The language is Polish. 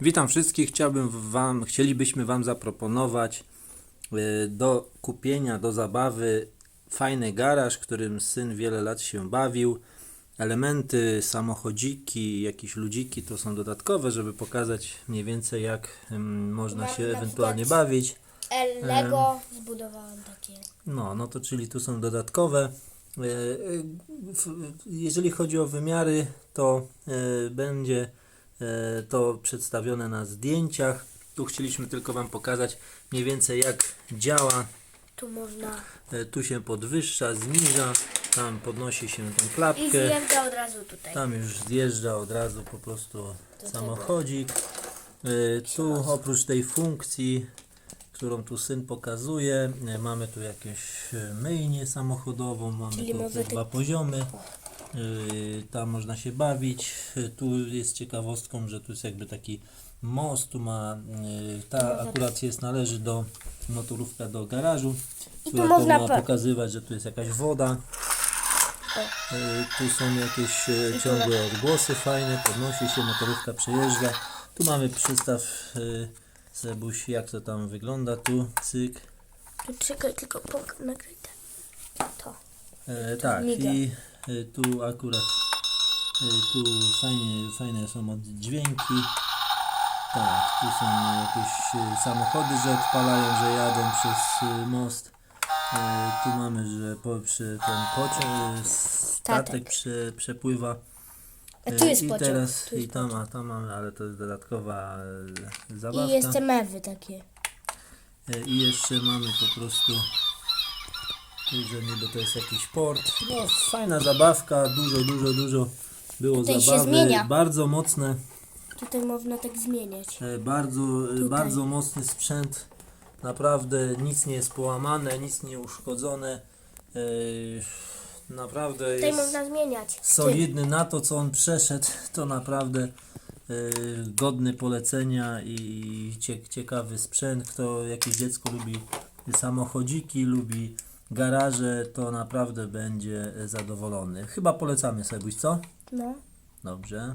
Witam wszystkich. Chciałbym wam, chcielibyśmy Wam zaproponować e, do kupienia, do zabawy fajny garaż, którym syn wiele lat się bawił. Elementy, samochodziki, jakieś ludziki to są dodatkowe, żeby pokazać mniej więcej jak można się ewentualnie bawić. Lego zbudowałam takie. No, no to czyli tu są dodatkowe. E, e, Jeżeli chodzi o wymiary, to będzie to przedstawione na zdjęciach. Tu chcieliśmy tylko Wam pokazać mniej więcej jak działa. Tu można. E, Tu się podwyższa, zniża, tam podnosi się tą I klapkę. zjeżdża od razu tutaj. Tam już zjeżdża od razu po prostu Do samochodzik. Y, Tu oprócz tej funkcji, którą tu syn pokazuje, mamy tu jakieś myjnię samochodową, mamy Czyli tu dwa poziomy. Y, Tam można się bawić. Tu jest ciekawostką, że tu jest jakby taki most, tu ma, y, ta akurat jest, należy do motorówka do garażu, I która tu to można ma pokazywać, że tu jest jakaś woda. Y, Tu są jakieś y, ciągłe odgłosy fajne, podnosi się, motorówka przejeżdża. Tu mamy przystaw y, Sebuś, jak to tam wygląda, tu cyk. Tu czekaj, tylko pok- nagraj. To. E, tak, miga. i tu akurat y, tu fajnie, fajne są oddźwięki. Tak, tu są jakieś y, samochody, że odpalają, że jadą przez y, most. Y, tu mamy, że po, przy, ten pociąg, y, statek Statek. prze, przepływa. A tu Y, jest I pociąg. teraz, Tu i tam, a tam mamy, ale to jest dodatkowa y, zabawka. I jeszcze mewy takie. E, I jeszcze mamy po prostu tu, że niby to jest jakiś port. No, fajna zabawka, dużo, dużo, dużo było Tutaj się zabawy. zmienia. Bardzo mocne, Tutaj można tak zmieniać. e, bardzo, e, bardzo mocny sprzęt. Naprawdę nic nie jest połamane, nic nie uszkodzone. E, Naprawdę Tutaj jest można zmieniać. solidny na to, co on przeszedł. To naprawdę e, godny polecenia i cie, ciekawy sprzęt. Kto jakieś dziecko lubi samochodziki, lubi garaże, to naprawdę będzie zadowolony. Chyba polecamy sobie, co? No. Dobrze.